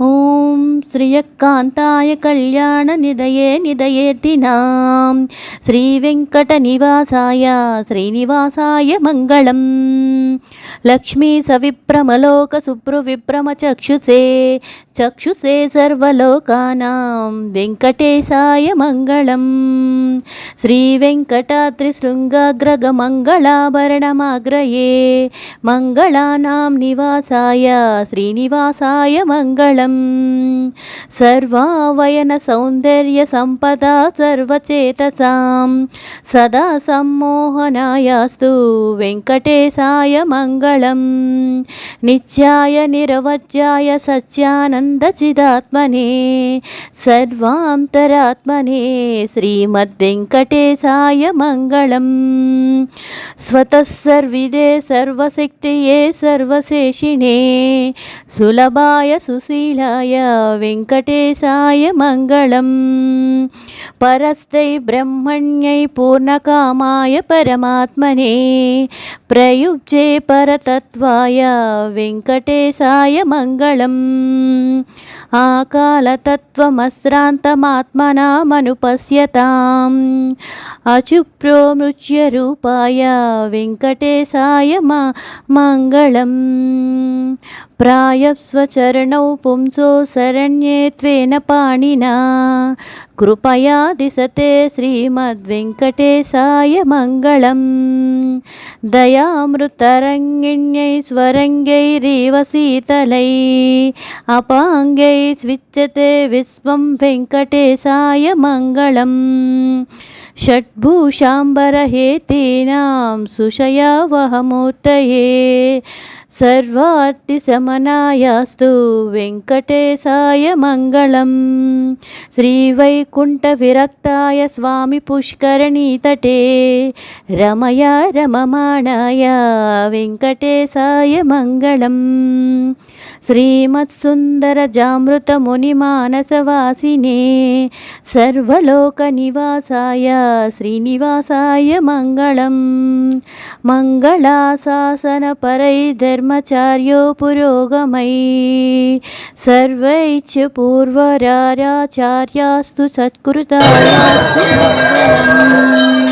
Oh. శ్రియకాంతాయ కళ్యాణ నిదయే నిదయేర్తినాం శ్రీ వెంకట నివాసాయ శ్రీనివాసాయ మంగళం. లక్ష్మీ సవిప్రమలోక సుప్రు విప్రమ చక్షుసే చక్షుసే సర్వలోకానాం వెంకటేశాయ మంగళం. శ్రీ వెంకటాద్రి శృంగాగ్రగ మంగళాభరణమాగ్రయే మంగళానాం నివాసాయ శ్రీనివాసాయ మంగళం. సర్వావయన సౌందర్య సంపద సర్వచేతసాం. సదా సమ్మోహనాయాస్తు వెంకటేశాయ మంగళం. నిత్యాయ నిరవజ్యాయ సత్యానందచిదాత్మనే సర్వాంతరాత్మనే శ్రీమద్వెంకటేశాయ మంగళం. స్వతः సర్విదే సర్వశక్తియే సర్వశేషిణే. సులభాయ సుశీలాయ వెంకటేశాయ మంగళం. పరస్తై బ్రహ్మణ్యై పూర్ణకామాయ పరమాత్మనే. ప్రయుజ్యే పరతత్వాయ వెంకటేశాయ మంగళం. ఆకాలతత్వమశ్రాంతమాత్మనామనుపశ్యతాం. అచుప్రోమృచ్యరూపాయ వెంకటేశాయ మా మంగళం. ప్రాయస్వచరణౌ పుంసో శరణ్యే త్వేన పాణినా కృపయా దిశతే శ్రీమద్వెంకటేశాయ మంగళం. దయామృతరంగిణ్యై స్వరంగైరీవ శీతలై అపాంగై స్విచ్యతే విశ్వం వెంకటేశాయ మంగళం. షడ్భూషాంబరహేతీనాం సర్వార్థి సమనాయాస్తు వెంకటేశాయ మంగళం. శ్రీవైకుంఠ విరక్తాయ స్వామి పుష్కరణీతటే రమయ రమమాణాయ వెంకటేశాయ మంగళం. శ్రీమత్సుందర జామృత ముని మానసవాసినే సర్వలోక నివాసాయ శ్రీనివాసాయ మంగళం. మంగళాశాసన పరై ధర్మచార్యో పురోగమై సర్వైచ్చ పూర్వరాచార్యాస్తు సత్కృతాయాస్తు మంగళం.